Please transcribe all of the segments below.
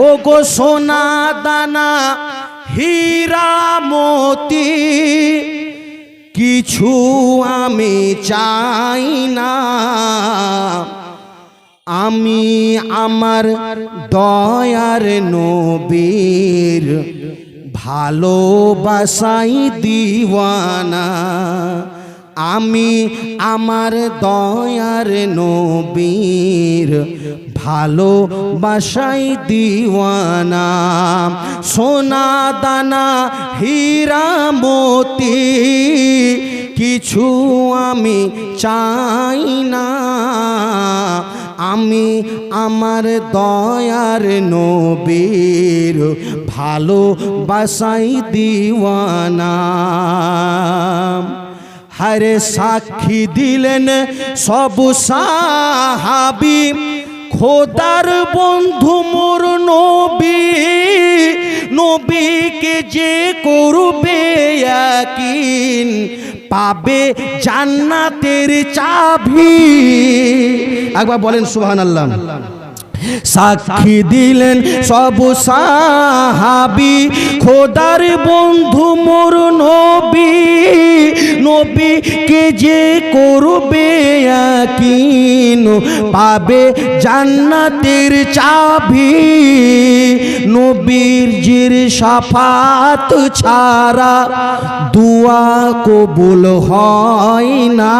ও সোনা দানা, হীরা মতি, কিছু আমি চাই না। আমি আমার দয়ার নবীর ভালোবাসাই দিওয়ানা। আমি আমার দয়ার নবীর ভালোবাসাই দিওয়ানা। সোনা দানা, হীরা, মতি, কিছু আমি চাই না। আমি আমার দয়ার নবীর ভালো বাসাই দিওয়ানা। হরে সাক্ষী দিলেন সব সাহাবি, খোদার বন্ধু মোর নবী, নবীকে যে করবে ইয়াকিন পাবে জান্নাতের চাবি। একবার বলেন সুবহানাল্লাহ। সাক্ষী দিলেন সব সাহাবি, খোদার বন্ধু মোর নবী নবীকে যে করবে কিন পাবে জান্নাতের চাবি। নবীর জির সাফাত ছাড়া দুয়া কবুল হয় না।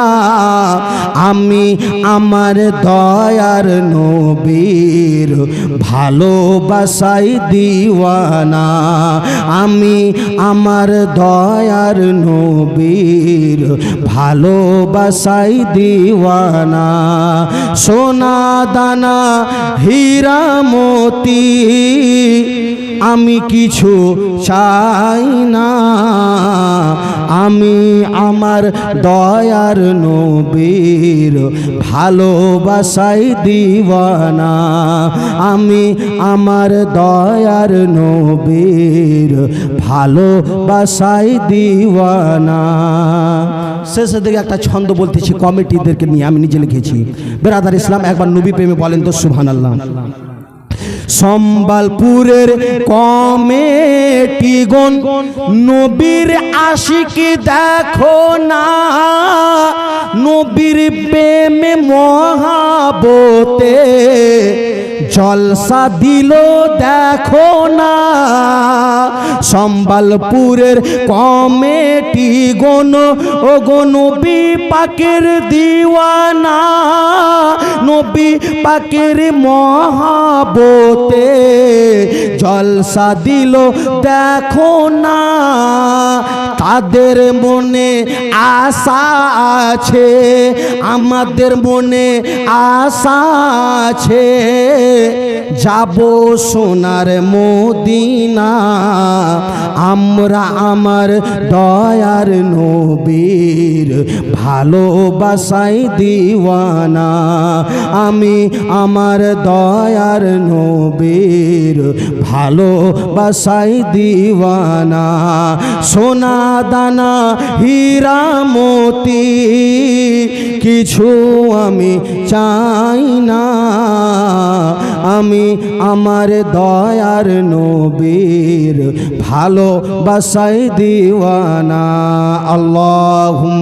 আমি আমার দয়ার নবীর ভালোবাসাই দিওয়ানা। আমি আমার দয়ার নবীর ভালোবাসাই দিওয়ানা সোনা দানা হীরা মতি আমি কিছু চাই না। আমি আমার দয়ার নবীর ভালোবাসাই দিওয়ানা আমি আমার দয়ার নবীর ভালোবাসাই দিওয়ানা শেষের দিকে একটা ছন্দ বলতেছি কমিটিদেরকে নিয়ে, আমি নিজে লিখেছি। বেরাদার ইসলাম, একবার নবী প্রেমে বলেন তো সুবহান আল্লাহ সম্বলপুরের কমেটিগণ, নবীর আশিকি দেখো না। নবীর প্রেমে মহাবতে জলসা দিল দেখো না। সম্বলপুরের কমেটি গণ ও গো নবী পাকের দিওয়ানা। নবী পাকের মহাবতে জলসা দিল, দেখো না, তাদের মনে আশা আছে, আমাদের মনে আশা আছে। যাব সোনার মদিনা, আমরা আমার দয়ার নবীর ভালোবাসাই দিওয়ানা। আমি আমার দয়ার নবীর ভালোবাসাই দিওয়ানা, সোনা দানা, হীরা মতি, কিছু আমি চাই না। আমি আমার দয়ার নবীর ভালোবাসাই দিওয়ানা আল্লাহ